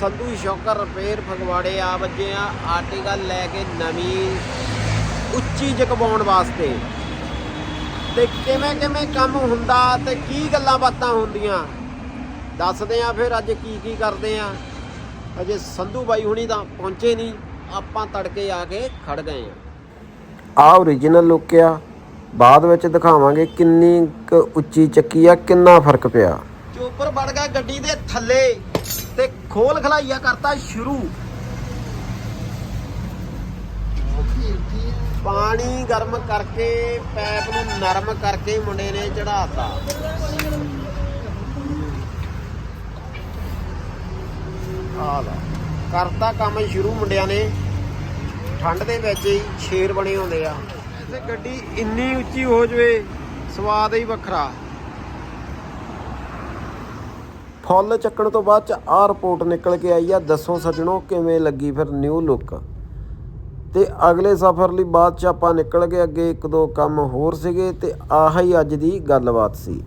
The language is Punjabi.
ਸੰਧੂ ਸ਼ੌਕਰ ਰਿਪੇਅਰ ਫਗਵਾੜੇ ਆ ਵੱਜੇ ਆ ਆਰਟੀਕਲ ਲੈ ਕੇ ਨਵੀਂ ਉੱਚੀ ਚਕਵਾਉਣ ਵਾਸਤੇ। ਤੇ ਕਿਵੇਂ ਕਿਵੇਂ ਕੰਮ ਹੁੰਦਾ ਤੇ ਕੀ ਗੱਲਾਂ ਬਾਤਾਂ ਹੁੰਦੀਆਂ? ਦੱਸਦੇ ਆ ਫਿਰ ਅੱਜ ਕੀ ਕੀ ਕਰਦੇ ਆ। ਅਜੇ ਸੰਧੂ ਬਾਈ ਹੁਣੀ ਤਾਂ ਪਹੁੰਚੇ ਨਹੀਂ ਆਪਾਂ ਤੜਕੇ ਆ ਕੇ ਖੜ ਗਏ ਆ। ਆ origignal ਲੁੱਕ ਆ। ਬਾਅਦ ਵਿੱਚ ਦਿਖਾਵਾਂਗੇ ਕਿੰਨੀ ਉੱਚੀ ਚੱਕੀ ਆ ਕਿੰਨਾ ਫ਼ਰਕ ਪਿਆ। ਚੋਪਰ ਵੜ ਗਿਆ ਗੱਡੀ ਦੇ ਥੱਲੇ। ਤੇ ਖੋਲ ਖਲਾਈਆ ਕਰਤਾ ਸ਼ੁਰੂ। ਪਾਣੀ ਗਰਮ ਕਰਕੇ, ਪੈਪ ਨੂੰ ਨਰਮ ਕਰਕੇ ਮੁੰਡੇ ਨੇ ਚੜਾਤਾ ਆ ਲਾ ਕਰਤਾ ਕੰਮ ਸ਼ੁਰੂ ਮੁੰਡਿਆਂ ਨੇ। ਠੰਡ ਦੇ ਵਿੱਚ ਹੀ ਸ਼ੇਰ ਬਣੇ ਹੁੰਦੇ ਆ। ਤੇ ਗੱਡੀ ਇੰਨੀ ਉੱਚੀ ਹੋ ਜਵੇ, ਸਵਾਦ ਹੀ ਵੱਖਰਾ। ਫੁੱਲ ਚੱਕਣ ਤੋਂ ਬਾਅਦ ਚ ਆ ਰਿਪੋਰਟ ਨਿਕਲ ਕੇ ਆਈ ਆ, ਦੱਸੋ ਸੱਜਣੋ ਕਿਵੇਂ ਲੱਗੀ ਫਿਰ ਨਿਊ ਲੁੱਕ ਤੇ ਅਗਲੇ ਸਫ਼ਰ ਲਈ ਬਾਅਦ ਚ ਆਪਾਂ ਨਿਕਲ ਗਏ ਅੱਗੇ ਇੱਕ ਦੋ ਕੰਮ ਹੋਰ ਸੀਗੇ ਤੇ ਆਹ ਹੀ ਅੱਜ ਦੀ ਗੱਲਬਾਤ ਸੀ।